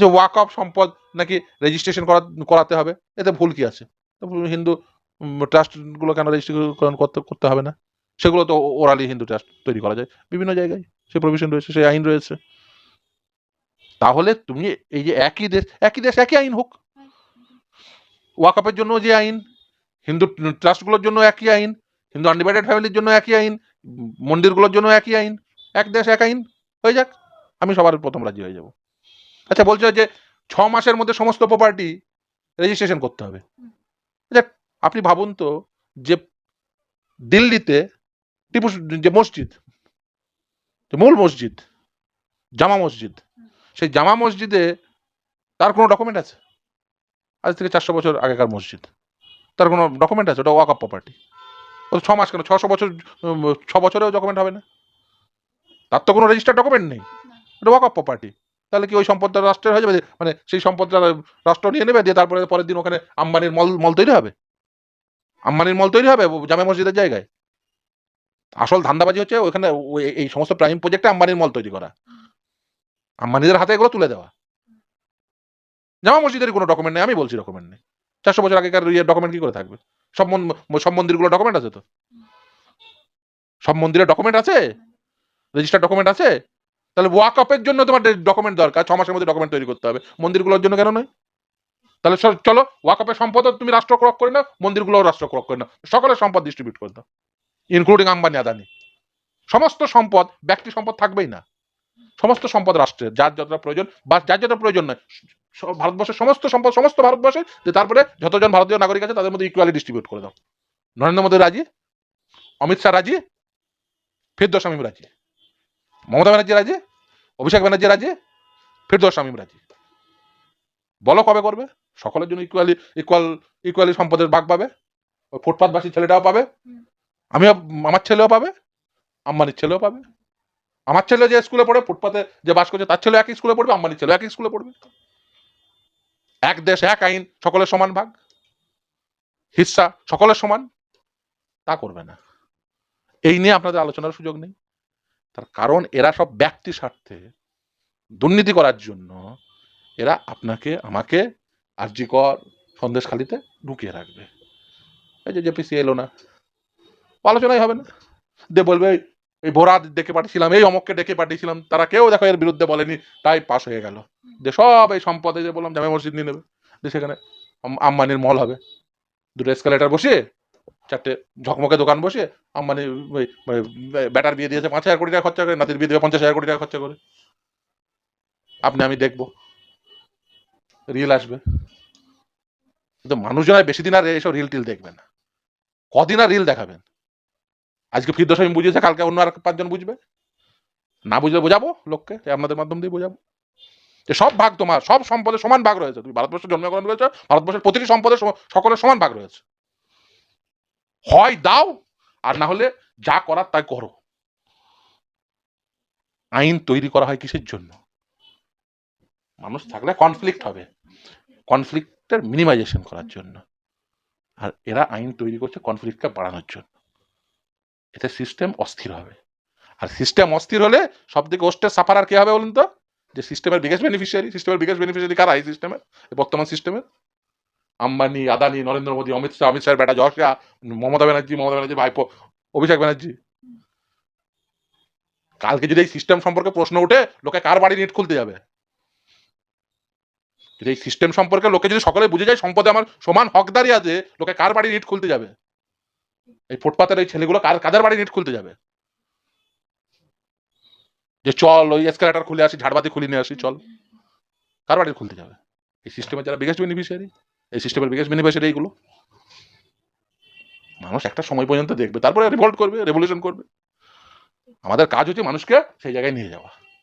যে walk of সম্পদ নাকি রেজিস্ট্রেশন করা করাতে হবে? এতে ভুল কি আছে? হিন্দু ট্রাস্টগুলো কেন রেজিস্ট্রেশন করতে করতে হবে না? সেগুলো তো ওরালি হিন্দু ট্রাস্ট তৈরি করা যায়। বিভিন্ন জায়গায় সে প্রভিশন রয়েছে সেই আইন রয়েছে। তাহলে তুমি এই যে একই দেশ একই দেশ, একই আইন হোক। ওয়াকআপের জন্য যে আইন, হিন্দু ট্রাস্টগুলোর জন্য একই আইন, হিন্দু আনডিভাইডেড ফ্যামিলির জন্য একই আইন, মন্দিরগুলোর জন্য একই আইন, এক দেশ, এক আইন, হয়ে যাক। আমি সবার প্রথম রাজি হয়ে যাব। আচ্ছা বলছো যে ছ মাসের মধ্যে সমস্ত প্রপার্টি রেজিস্ট্রেশন করতে হবে। আচ্ছা আপনি ভাবুন তো যে দিল্লিতে টিপু যে মসজিদ মূল মসজিদ, জামা মসজিদ, সেই জামা মসজিদে তার কোনো ডকুমেন্ট আছে? আজ থেকে চারশো বছর আগেকার মসজিদ। তার কোনো ডকুমেন্ট আছে? ওটা ওয়াক অফ প্রপার্টি ও ছ মাস কেন? ছশো বছর ছ বছরেও ডকুমেন্ট হবে না? তার তো কোনো রেজিস্টার ডকুমেন্ট নেই। ওটা ওয়াক অফ প্রপার্টি তাহলে কি ওই সম্পদটা রাষ্ট্রের হয়ে যাবে? মানে সেই সম্পদটা রাষ্ট্র নিয়ে নেবে, দিয়ে তারপরে পরের দিন ওখানে আম্বানির মল মল তৈরি হবে। আম্বানির মল তৈরি হবে জামে মসজিদের জায়গায়। আসল ধান্দাবাজি হচ্ছে ওখানে ওই- এই সমস্ত প্রাইম প্রজেক্টে আম্বানির মল তৈরি করা। আম্বানিদের হাতে এগুলো তুলে দেওয়া। জামা মসজিদের কোনো ডকুমেন্ট নেই, আমি বলছি ডকুমেন্ট নেই। চারশো বছর আগেকার ইয়ে ডকুমেন্ট কি করে থাকবে? সব সব মন্দিরগুলো ডকুমেন্ট আছে তো? সব মন্দিরের ডকুমেন্ট আছে? রেজিস্টার ডকুমেন্ট আছে? তাহলে ওয়াক আপের জন্য তোমার ডকুমেন্ট দরকার, ছ মাসের মধ্যে ডকুমেন্ট তৈরি করতে হবে। মন্দিরগুলোর জন্য কেন নয়? তাহলে চলো ওয়াক আপের সম্পদ তুমি রাষ্ট্র ক্রক করে নাও, মন্দিরগুলোও রাষ্ট্র ক্রক করে নাও। সকলের সম্পদ ডিস্ট্রিবিউট করে দাও ইনক্লুডিং আম্বানি আদানি। সমস্ত সম্পদ, ব্যক্তি সম্পদ থাকবেই না। সমস্ত সম্পদ রাষ্ট্রের, যার যতটা প্রয়োজন, বা যার যতটা প্রয়োজন নয় ভারতবর্ষের সমস্ত সম্পদ, সমস্ত ভারতবর্ষে যে তারপরে যতজন ভারতীয় নাগরিক আছে, তাদের মধ্যে ইকুয়ালি ডিস্ট্রিবিউট করে দাও। নরেন্দ্র মোদী রাজি? অমিত শাহ রাজি? ফিরদোস শামীম রাজি? মমতা ব্যানার্জি রাজি? অভিষেক ব্যানার্জি রাজি? ফিরদোস শামীম রাজি। বলো কবে করবে? সকলের জন্য ইকুয়ালি ইকুয়াল ইকুয়ালি সম্পদের ভাগ পাবে। ওই ফুটপাথবাসী ছেলেটাও পাবে। আমিও আমার ছেলেও পাবে। আম্বানির ছেলেও পাবে। আমার ছেলে যে স্কুলে পড়ে ফুটপাতে যে বাস করছে তার ছেলে একই স্কুলে পড়বে আম্বানির ছেলে একই স্কুলে পড়বে। এক দেশ এক আইন সকলের সমান ভাগ। হিস্সা সকলের সমান। তা করবে না। এই নিয়ে আপনাদের আলোচনার সুযোগ নেই। তার কারণ এরা সব ব্যক্তি স্বার্থে দুর্নীতি করার জন্য এরা আপনাকে, আমাকে আর্যিকর সন্দেশখালিতে ঢুকিয়ে রাখবে। এই যে জেপিসি এলো না। আলোচনাই হবে না। দে বলবে, এই- ভোরা ডেকে পাঠিয়েছিলাম, এই অমককে ডেকে পাঠিয়েছিলাম, তারা কেউ দেখো এর বিরুদ্ধে বলেনি, তাই পাশ হয়ে গেল। যে সব এই সম্পদে যে বললাম, জামে মসজিদ নিয়ে নেবে। যে সেখানে আম- আম্বানির মল হবে। দুটো এসকালেটার বসিয়ে চারটে ঝকমকে দোকান বসে আম্বানি ওই মানে ব্যাটার বিয়ে দিয়েছে পাঁচ হাজার কোটি টাকা খরচা করে, নাতির বিয়ে দেবে পঞ্চাশ হাজার কোটি টাকা খরচা করে। আপনি, আমি দেখব। রিল আসবে। কিন্তু মানুষজনের বেশি দিন আর এইসব রিল টিল দেখবে না। কদিন আর রিল দেখাবেন? আজকে ফিরদোস আমি বুঝিয়েছে, কালকে অন্য আর পাঁচজন বুঝবে? না বুঝলে বোঝাবো লোককে আপনাদের মাধ্যম দিয়ে বোঝাবো। যে সব ভাগ তোমার, সব সম্পদের সমান ভাগ রয়েছে। তুমি ভারতবর্ষে জন্মগ্রহণ করেছ, ভারতবর্ষের প্রতিটি সম্পদের সকলের সমান ভাগ রয়েছে। হয়, দাও, আর না হলে যা করার তাই করো। আইন তৈরি করা হয় কিসের জন্য? মানুষ থাকলে কনফ্লিক্ট হবে। কনফ্লিক্টের মিনিমাইজেশন করার জন্য। আর এরা আইন তৈরি করছে কনফ্লিক্টটা বাড়ানোর জন্য। এতে সিস্টেম অস্থির হবে। আর সিস্টেম অস্থির হলে সব থেকে ওস্টের সাফার আর কে হবে বলুন তো? যে সিস্টেমের বিগেস্ট বেনিফিশিয়ারি সিস্টেমের বিগেস্ট বেনিফিশিয়ারি কারা এই সিস্টেমের বর্তমান সিস্টেমের আম্বানি, আদানি, নরেন্দ্র মোদী, অমিত শাহ, অমিত শাহের বেটা জয় শাহ মমতা ব্যানার্জি মমতা ব্যানার্জি, ভাইপো, অভিষেক ব্যানার্জি। কালকে যদি এই সিস্টেম সম্পর্কে প্রশ্ন উঠে লোকে কার বাড়ি নেট খুলতে যাবে? যদি এই সিস্টেম সম্পর্কে লোকে যদি সকলে বুঝে যায়, সম্পদে আমার সমান হকদারি আছে, লোকে কার বাড়ি নেট খুলতে যাবে? এই ফুটপাতের এই ছেলেগুলো কার, কাদের বাড়ি নেট খুলতে যাবে? যে চল, ওই এসকেলেটার খুলে আসি, ঝাড়বাতি খুলে নিয়ে আসি, চল। কার বাড়ি খুলতে যাবে? এই সিস্টেমের যারা বিগেস্ট বেনিফিশিয়ারি এই সিস্টেমের বিকাশ বেনিফিশিয়ারি এইগুলো। মানুষ একটা সময় পর্যন্ত দেখবে, তারপরে রিভল্ট করবে রেভলিউশন করবে। আমাদের কাজ হচ্ছে মানুষকে সেই জায়গায় নিয়ে যাওয়া।